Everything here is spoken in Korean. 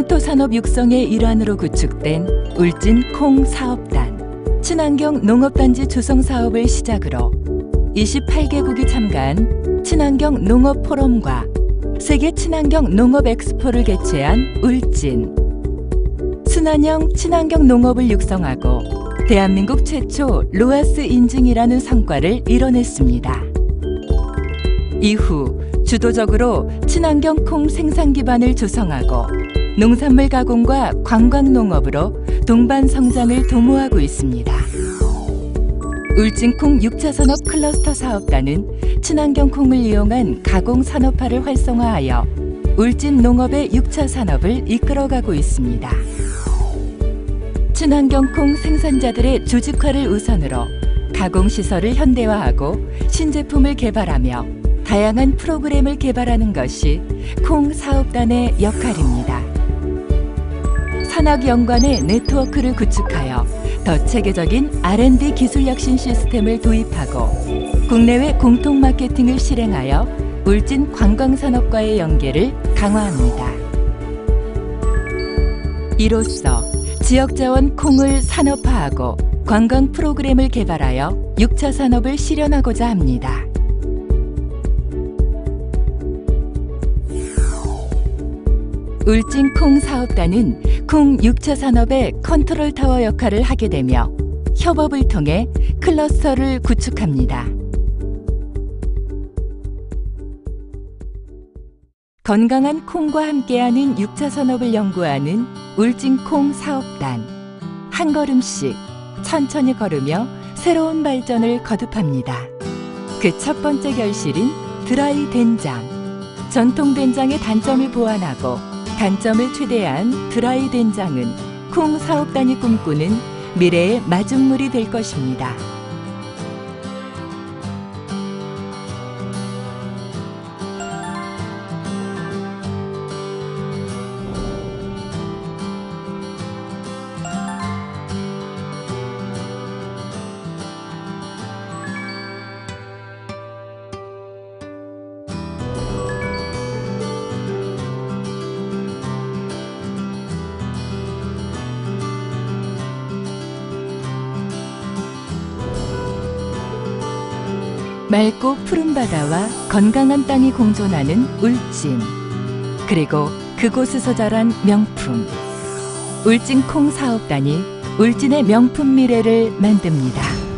황토산업 육성의 일환으로 구축된 울진 콩 사업단 친환경 농업단지 조성 사업을 시작으로 28개국이 참가한 친환경 농업 포럼과 세계 친환경 농업 엑스포를 개최한 울진 순환형 친환경 농업을 육성하고 대한민국 최초 로아스 인증이라는 성과를 이뤄냈습니다. 이후 주도적으로 친환경 콩 생산 기반을 조성하고 농산물 가공과 관광 농업으로 동반 성장을 도모하고 있습니다. 울진콩 6차 산업 클러스터 사업단은 친환경 콩을 이용한 가공 산업화를 활성화하여 울진 농업의 6차 산업을 이끌어가고 있습니다. 친환경 콩 생산자들의 조직화를 우선으로 가공 시설을 현대화하고 신제품을 개발하며 다양한 프로그램을 개발하는 것이 콩 사업단의 역할입니다. 산학 연관의 네트워크를 구축하여 더 체계적인 R&D 기술 혁신 시스템을 도입하고 국내외 공통 마케팅을 실행하여 울진 관광 산업과의 연계를 강화합니다. 이로써 지역 자원 콩을 산업화하고 관광 프로그램을 개발하여 6차 산업을 실현하고자 합니다. 울진 콩 사업단은 콩 6차 산업의 컨트롤 타워 역할을 하게 되며 협업을 통해 클러스터를 구축합니다. 건강한 콩과 함께하는 6차 산업을 연구하는 울진 콩 사업단. 한 걸음씩 천천히 걸으며 새로운 발전을 거듭합니다. 그 첫 번째 결실인 드라이 된장. 전통 된장의 단점을 보완하고 단점을 최대한 드라이 된장은 콩 사업단이 꿈꾸는 미래의 마중물이 될 것입니다. 맑고 푸른 바다와 건강한 땅이 공존하는 울진. 그리고 그곳에서 자란 명품. 울진 콩 사업단이 울진의 명품 미래를 만듭니다.